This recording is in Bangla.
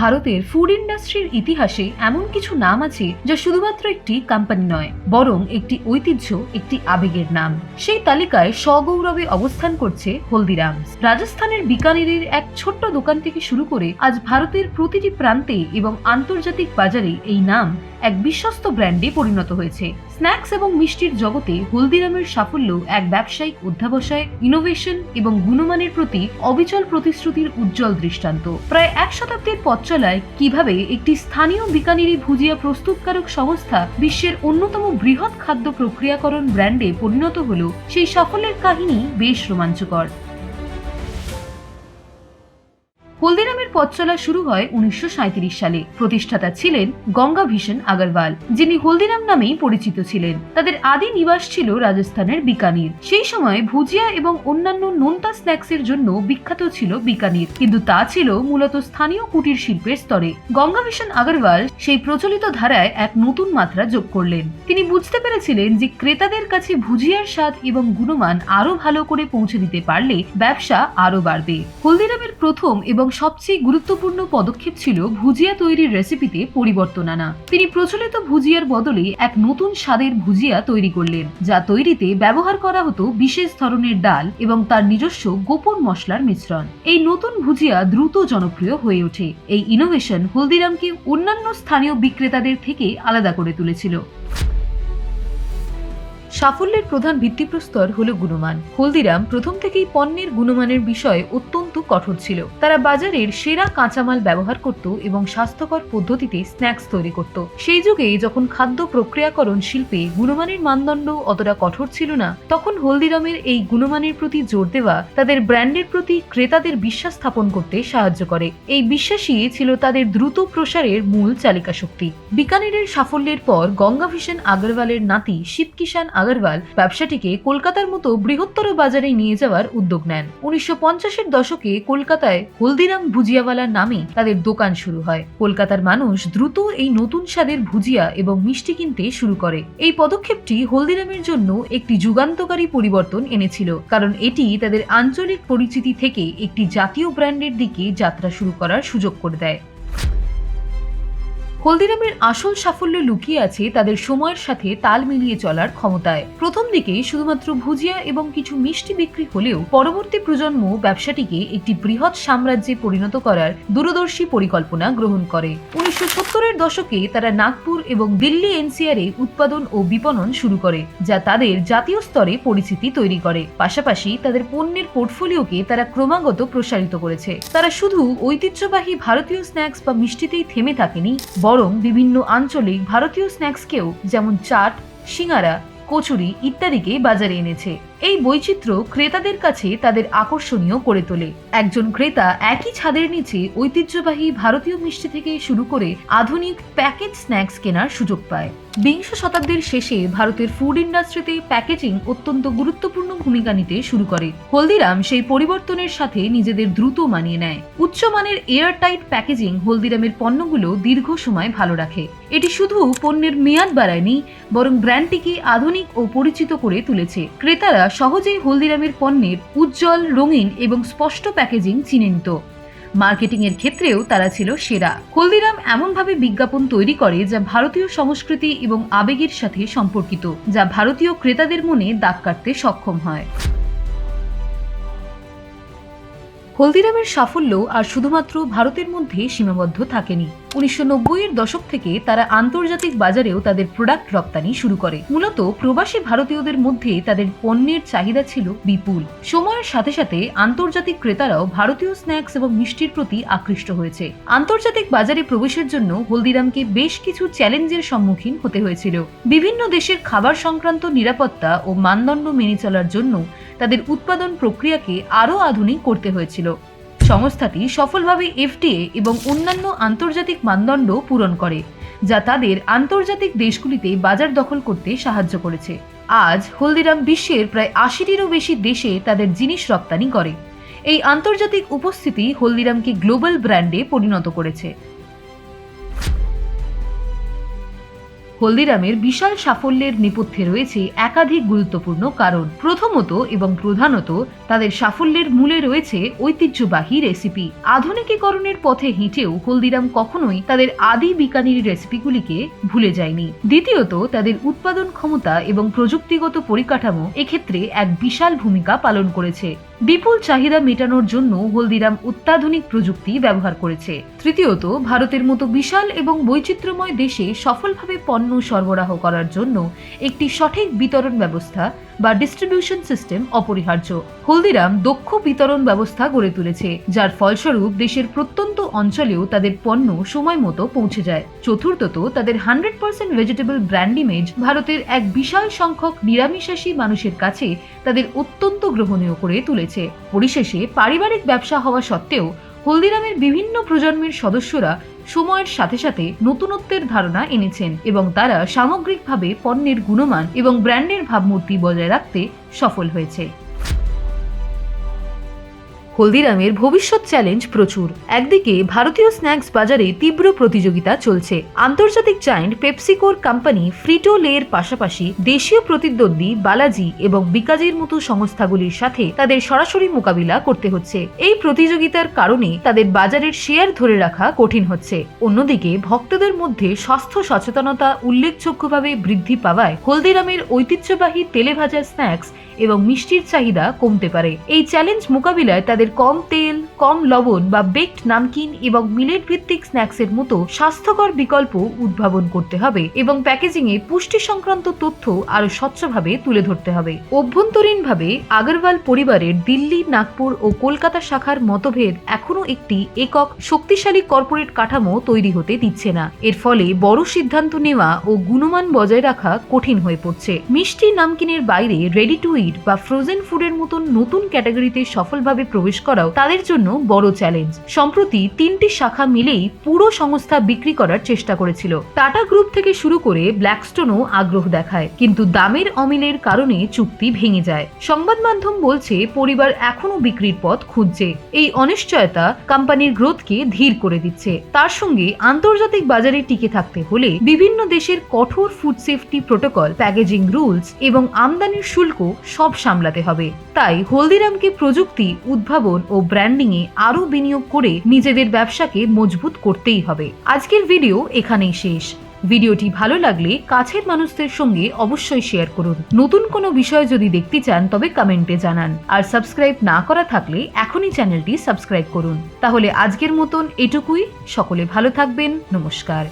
ভারতের ফুড ইন্ডাস্ট্রির ইতিহাসে এমন কিছু নাম আছে যা শুধুমাত্র একটি কোম্পানি নয়, বরং একটি ঐতিহ্য, একটি আবেগের নাম। সেই তালিকায় সগৌরবে অবস্থান করছে হলদিরামস। রাজস্থানের বিকানেরের এক ছোট্ট দোকান থেকে শুরু করে আজ ভারতের প্রতিটি প্রান্তে এবং আন্তর্জাতিক বাজারে এই নাম এক বিশ্বস্ত ব্র্যান্ডে পরিণত হয়েছে। স্ন্যাক্স এবং মিষ্টির জগতে হলদিরামের সাফল্য এক ব্যবসায়িক অধ্যাবসায় ইনোভেশন এবং গুণমানের প্রতি অবিচল প্রতিশ্রুতির উজ্জ্বল দৃষ্টান্ত। প্রায় এক শতাব্দীর পথ চলায় কীভাবে একটি স্থানীয় বিকানিরি ভুজিয়া প্রস্তুতকারক সংস্থা বিশ্বের অন্যতম বৃহৎ খাদ্য প্রক্রিয়াকরণ ব্র্যান্ডে পরিণত হল সেই সাফল্যের কাহিনী বেশ রোমাঞ্চকর। হলদিরামের পথ চলা শুরু হয় উনিশশো সাঁইত্রিশ সালে। প্রতিষ্ঠাতা ছিলেন গঙ্গা ভীষণ আগরওয়াল, যিনি হলদিরাম নামেই পরিচিত ছিলেন। তাদের আদি নিবাস ছিল রাজস্থানের বিকানির। সেই সময় ভুজিয়া এবং অন্যান্য নোনতা স্ন্যাক্সের জন্য বিখ্যাত ছিল বিকানির। কিন্তু তা ছিল মূলত স্থানীয় কুটির শিল্পের স্তরে। গঙ্গা ভীষণ আগরওয়াল সেই প্রচলিত ধারায় এক নতুন মাত্রা যোগ করলেন। তিনি বুঝতে পেরেছিলেন যে ক্রেতাদের কাছে ভুজিয়ার স্বাদ এবং গুণমান আরও ভালো করে পৌঁছে দিতে পারলে ব্যবসা আরও বাড়বে। হলদিরামের প্রথম এবং সবচেয়ে গুরুত্বপূর্ণ পদক্ষেপ ছিল ভুজিয়া তৈরির রেসিপিতে পরিবর্তন আনা। তিনি প্রচলিত ভুজিয়ার বদলে এক নতুন স্বাদের ভুজিয়া তৈরি করলেন, যা তৈরিতে ব্যবহার করা হতো বিশেষ ধরনের ডাল এবং তার নিজস্ব গোপন মশলার মিশ্রণ। এই নতুন ভুজিয়া দ্রুত জনপ্রিয় হয়ে ওঠে। এই ইনোভেশন হলদিরামকে অন্যান্য স্থানীয় বিক্রেতাদের থেকে আলাদা করে তুলেছিল। সাফল্যের প্রধান ভিত্তিপ্রস্তর হল গুণমান। হলদিরাম প্রথম থেকেই পণ্যের গুণমানের বিষয়ে অত্যন্ত কঠোর ছিল। তারা বাজারের সেরা কাঁচামাল ব্যবহার করত এবং স্বাস্থ্যকর পদ্ধতিতে স্ন্যাক্স তৈরি করত। সেই যুগে যখন খাদ্য প্রক্রিয়াকরণ শিল্পে গুণমানের মানদণ্ড অতটা কঠোর ছিল না, তখন হলদিরামের এই গুণমানের প্রতি জোর দেওয়া তাদের ব্র্যান্ডের প্রতি ক্রেতাদের বিশ্বাস স্থাপন করতে সাহায্য করে। এই বিশ্বাসই ছিল তাদের দ্রুত প্রসারের মূল চালিকা শক্তি। বিকানেরের সাফল্যের পর গঙ্গাভীষণ আগরওয়ালের নাতি শিবকিষান আগরওয়াল ব্যবসাটিকে কলকাতার মতো বৃহত্তর বাজারে নিয়ে যাওয়ার উদ্যোগ নেন। উনিশশো পঞ্চাশের দশকে কলকাতায় হলদিরাম ভুজিয়াওয়ালার নামে তাদের দোকান শুরু হয়। কলকাতার মানুষ দ্রুত এই নতুন স্বাদের ভুজিয়া এবং মিষ্টি কিনতে শুরু করে। এই পদক্ষেপটি হলদিরামের জন্য একটি যুগান্তকারী পরিবর্তন এনেছিল, কারণ এটি তাদের আঞ্চলিক পরিচিতি থেকে একটি জাতীয় ব্র্যান্ডের দিকে যাত্রা শুরু করার সুযোগ করে দেয়। হলদিরামের আসল সাফল্য লুকিয়ে আছে তাদের সময়ের সাথে তাল মিলিয়ে চলার ক্ষমতায়। প্রথম দিকে শুধুমাত্র ভুজিয়া এবং কিছু মিষ্টি বিক্রি হলেও পরবর্তী প্রজন্ম ব্যবসাটিকে একটি বৃহৎ সাম্রাজ্যে পরিণত করার দূরদর্শী পরিকল্পনা গ্রহণ করে। উনিশশো সত্তরের দশকে তারা নাগপুর এবং দিল্লি এনসিআরে উৎপাদন ও বিপণন শুরু করে, যা তাদের জাতীয় স্তরে পরিচিতি তৈরি করে। পাশাপাশি তাদের পণ্যের পোর্টফোলিওকে তারা ক্রমাগত প্রসারিত করেছে। তারা শুধু ঐতিহ্যবাহী ভারতীয় স্ন্যাক্স বা মিষ্টিতেই থেমে থাকেনি বরং বিভিন্ন আঞ্চলিক ভারতীয় স্ন্যাক্সকেও যেমন চাট সিঙ্গারা কচুরি ইত্যাদিকে বাজারে এনেছে। এই বৈচিত্র্য ক্রেতাদের কাছে তাদের আকর্ষণীয় করে তোলে। একজন ক্রেতা একই ছাদের নিচে ঐতিহ্যবাহী ভারতীয় মিষ্টি থেকে শুরু করে আধুনিক প্যাকেজ স্ন্যাক্স কেনার সুযোগ পায়। বিংশ শতাব্দীর শেষে ভারতের ফুড ইন্ডাস্ট্রিতে প্যাকেজিং অত্যন্ত গুরুত্বপূর্ণ ভূমিকা নিতে শুরু করে। হলদিরাম সেই পরিবর্তনের সাথে নিজেদের দ্রুত মানিয়ে নেয়। উচ্চমানের এয়ারটাইট প্যাকেজিং হলদিরামের পণ্যগুলো দীর্ঘ সময় ভালো রাখে। এটি শুধু পণ্যের মেয়াদ বাড়ায়নি, বরং ব্র্যান্ডটিকে আধুনিক ও পরিচিত করে তুলেছে। ক্রেতারা সহজেই হলদিরামের পণ্যের উজ্জ্বল, রঙিন এবং স্পষ্ট প্যাকেজিং চিনে নিত। মার্কেটিং এর ক্ষেত্রেও তারা ছিল সেরা। হলদিরাম এমনভাবে বিজ্ঞাপন তৈরি করে যা ভারতীয় সংস্কৃতি এবং আবেগের সাথে সম্পর্কিত, যা ভারতীয় ক্রেতাদের মনে দাগ কাটতে সক্ষম হয়। হলদিরামের সাফল্য আর শুধুমাত্র ভারতের মধ্যে সীমাবদ্ধ থাকেনি। উনিশশো এর দশক থেকে তারা আন্তর্জাতিক বাজারেও তাদের প্রোডাক্ট রপ্তানি শুরু করে। মূলত প্রবাসী ভারতীয়দের মধ্যে তাদের পণ্যের চাহিদা ছিল বিপুল। সময়ের সাথে সাথে আন্তর্জাতিক ক্রেতারাও ভারতীয় স্ন্যাক্স এবং মিষ্টির প্রতি আকৃষ্ট হয়েছে। আন্তর্জাতিক বাজারে প্রবেশের জন্য হলদিরামকে বেশ কিছু চ্যালেঞ্জের সম্মুখীন হতে হয়েছিল। বিভিন্ন দেশের খাবার সংক্রান্ত নিরাপত্তা ও মানদণ্ড মেনে চলার জন্য তাদের উৎপাদন প্রক্রিয়াকে আরও আধুনিক করতে হয়েছিল। সংস্থাটি সফলভাবে এফডিএ এবং অন্যান্য আন্তর্জাতিক মানদণ্ড পূরণ করে, যা তাদের আন্তর্জাতিক দেশগুলিতে বাজার দখল করতে সাহায্য করেছে। আজ হলদিরাম বিশ্বের প্রায় আশিটিরও বেশি দেশে তাদের জিনিস রপ্তানি করে। এই আন্তর্জাতিক উপস্থিতি হলদিরামকে গ্লোবাল ব্র্যান্ডে পরিণত করেছে। হলদিরামের বিশাল সাফল্যের নেপথ্যে রয়েছে একাধিক গুরুত্বপূর্ণ কারণ। প্রথমত এবং প্রধানত তাদের সাফল্যের মূলে রয়েছে ঐতিহ্যবাহী রেসিপি। আধুনিকীকরণের পথে হেঁটেও হলদিরাম কখনোই তাদের আদি বিকানির রেসিপিগুলিকে ভুলে যায়নি। দ্বিতীয়ত, তাদের উৎপাদন ক্ষমতা এবং প্রযুক্তিগত পরিকাঠামো এক্ষেত্রে এক বিশাল ভূমিকা পালন করেছে। বিপুল চাহিদা মেটানোর জন্য হলদিরাম অত্যাধুনিক প্রযুক্তি ব্যবহার করেছে। তৃতীয়ত, ভারতের মতো বিশাল এবং বৈচিত্র্যময় দেশে সফলভাবে পণ্য সরবরাহ করার জন্য একটি সঠিক বিতরণ ব্যবস্থা বা ডিস্ট্রিবিউশন সিস্টেম অপরিহার্য। হলদিরাম দক্ষ বিতরণ ব্যবস্থা গড়ে তুলেছে, যার ফলস্বরূপ দেশের প্রত্যন্ত অঞ্চলেও তাদের পণ্য সময় মতো পৌঁছে যায়। চতুর্থত, তাদের hundred percent vegetable brand image ভারতের এক বিশাল সংখ্যক নিরামিষাসী মানুষের কাছে তাদের অত্যন্ত গ্রহণীয় করে তুলেছে। পরিশেষে পারিবারিক ব্যবসা হওয়া সত্ত্বেও হলদিরামের বিভিন্ন প্রজন্মের সদস্যরা সময়ের সাথে সাথে নতুনত্বের ধারণা এনেছেন এবং তারা সামগ্রিকভাবে পণ্যের গুণমান এবং ব্র্যান্ডের ভাবমূর্তি বজায় রাখতে সফল হয়েছে। হলদিরামের ভবিষ্যৎ চ্যালেঞ্জ প্রচুর। একদিকে ভারতীয় স্ন্যাক্স বাজারে তীব্র প্রতিযোগিতা চলছে। আন্তর্জাতিক জায়েন্ট পেপসিকোর কোম্পানি ফ্রিটো লের পাশাপাশি দেশীয় প্রতিদ্বন্দ্বী বালাজি এবং বিকাজির মতো সংস্থাগুলির সাথে তাদের সরাসরি মোকাবিলা করতে হচ্ছে। এই প্রতিযোগিতার কারণে তাদের বাজারের শেয়ার ধরে রাখা কঠিন হচ্ছে। অন্যদিকে ভক্তদের মধ্যে স্বাস্থ্য সচেতনতা উল্লেখযোগ্যভাবে বৃদ্ধি পাওয়ায় হলদিরামের ঐতিহ্যবাহী তেলেভাজা স্ন্যাক্স এবং মিষ্টির চাহিদা কমতে পারে। এই চ্যালেঞ্জ মোকাবিলায় তাদের কম তেল, কম লবণ বা বেকড নামকিন এবং মিলেট ভিত্তিক স্ন্যাক্সের মতো স্বাস্থ্যকর বিকল্প উদ্ভাবন করতে হবে এবং প্যাকেজিং এ পুষ্টি সংক্রান্ত তথ্য আরও স্বচ্ছভাবে তুলে ধরতে হবে। অভ্যন্তরীণভাবে আগরওয়াল পরিবারের দিল্লি, নাগপুর ও কলকাতা শাখার মতভেদ এখনও একটি একক শক্তিশালী কর্পোরেট কাঠামো তৈরি হতে দিচ্ছে না। এর ফলে বড় সিদ্ধান্ত নেওয়া ও গুণমান বজায় রাখা কঠিন হয়ে পড়ছে। মিষ্টি নামকিনের বাইরে রেডি টু ইট বা ফ্রোজেন ফুডের মতন নতুন ক্যাটাগরিতে সফলভাবে প্রবেশ করাও তাদের জন্য বড় চ্যালেঞ্জ সম্প্রতি তিনটি শাখা মিলেই পুরো সংস্থা বিক্রি করার চেষ্টা করেছিল। টাটা গ্রুপ থেকে শুরু করে ব্ল্যাকস্টোনও আগ্রহ দেখায়, কিন্তু দামের অমিলের কারণে চুক্তি ভেঙে যায়। সংবাদ মাধ্যম বলছে, পরিবার এখনও বিক্রির পথ খুঁজছে। এই অনিশ্চয়তা কোম্পানির গ্রোথকে ধীর করে দিচ্ছে। তার সঙ্গে আন্তর্জাতিক বাজারে টিকে থাকতে হলে বিভিন্ন দেশের কঠোর food safety protocol packaging rules এবং আমদানির শুল্ক সব সামলাতে হবে। তাই হলদিরামকে প্রযুক্তি, উদ্ভাবন ও ব্র্যান্ডিং এ আরও বিনিয়োগ করে নিজেদের ব্যবসাকে মজবুত করতেই হবে। আজকের ভিডিও এখানেই শেষ। ভিডিওটি ভালো লাগলে কাছের মানুষদের সঙ্গে অবশ্যই শেয়ার করুন। নতুন কোনো বিষয় যদি দেখতে চান, তবে কমেন্টে জানান। আর সাবস্ক্রাইব না করা থাকলে এখনই চ্যানেলটি সাবস্ক্রাইব করুন। তাহলে আজকের মতন এটুকুই। সকলে ভালো থাকবেন। নমস্কার।